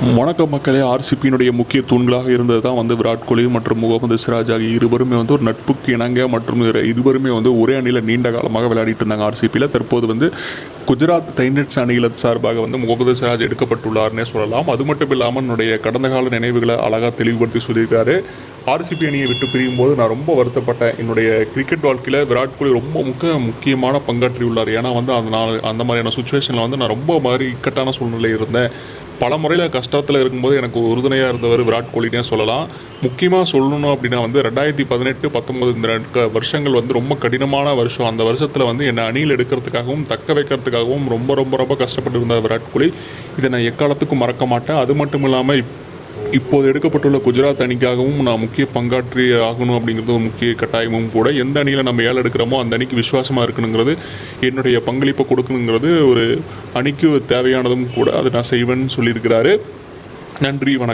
வணக்கம் மக்களே ஆர்சிபியினுடைய முக்கிய தூண்களாக இருந்தது தான் வந்து விராட் கோலி மற்றும் முகமது சிராஜ் ஆகிய இருவருமே வந்து ஒரு நட்புக்கு இணங்க மற்றும் இரு- இருவருமே வந்து ஒரே அணியில் நீண்ட காலமாக விளையாடிட்டு இருந்தாங்க ஆர்சிபியில். தற்போது வந்து குஜராத் டைனட்ஸ் அணியில் சார்பாக வந்து முகமது சிராஜ் எடுக்கப்பட்டுள்ளார்னே சொல்லலாம். அது மட்டும் இல்லாமல் என்னுடைய கடந்த கால நினைவுகளை அழகாக தெளிவுபடுத்தி சொல்லியிருக்காரு. ஆர்சிபி அணியை விட்டு பிரியும் போது நான் ரொம்ப வருத்தப்பட்டேன். என்னுடைய கிரிக்கெட் வாழ்க்கையில் விராட் கோலி ரொம்ப முக்கிய முக்கியமான பங்காற்றியுள்ளார். ஏன்னா வந்து அந்த நான் அந்த மாதிரியான சுச்சுவேஷனில் வந்து நான் ரொம்ப மாதிரி இக்கட்டான சூழ்நிலையில் இருந்தேன். பல முறையில் கஷ்டத்தில் இருக்கும்போது எனக்கு உறுதுணையாக இருந்தவர் விராட் கோலினே சொல்லலாம். முக்கியமாக சொல்லணும் அப்படின்னா வந்து ரெண்டாயிரத்தி பதினெட்டு பத்தொம்பது இந்த வருஷங்கள் வந்து ரொம்ப கடினமான வருஷம். அந்த வருஷத்தில் வந்து என்னை அணியில் எடுக்கிறதுக்காகவும் தக்க வைக்கிறதுக்காகவும் ரொம்ப ரொம்ப ரொம்ப கஷ்டப்பட்டு இருந்தார் விராட் கோலி இதை நான் எக்காலத்துக்கும் மறக்க மாட்டேன். அது மட்டும் இல்லாமல் இப் இப்போது எடுக்கப்பட்டுள்ள குஜராத் அணிக்காகவும் நான் முக்கிய பங்காற்றி ஆகணும் அப்படிங்கிறது ஒரு முக்கிய கட்டாயமும் கூட. எந்த அணியில் நம்ம ஏழை எடுக்கிறோமோ அந்த அணிக்கு விசுவாசமாக இருக்கணுங்கிறது என்னுடைய பங்களிப்பை கொடுக்கணுங்கிறது ஒரு அணிக்கு தேவையானதும் கூட அதை நான் செய்வேன்னு சொல்லியிருக்கிறாரு. நன்றி வணக்கம்.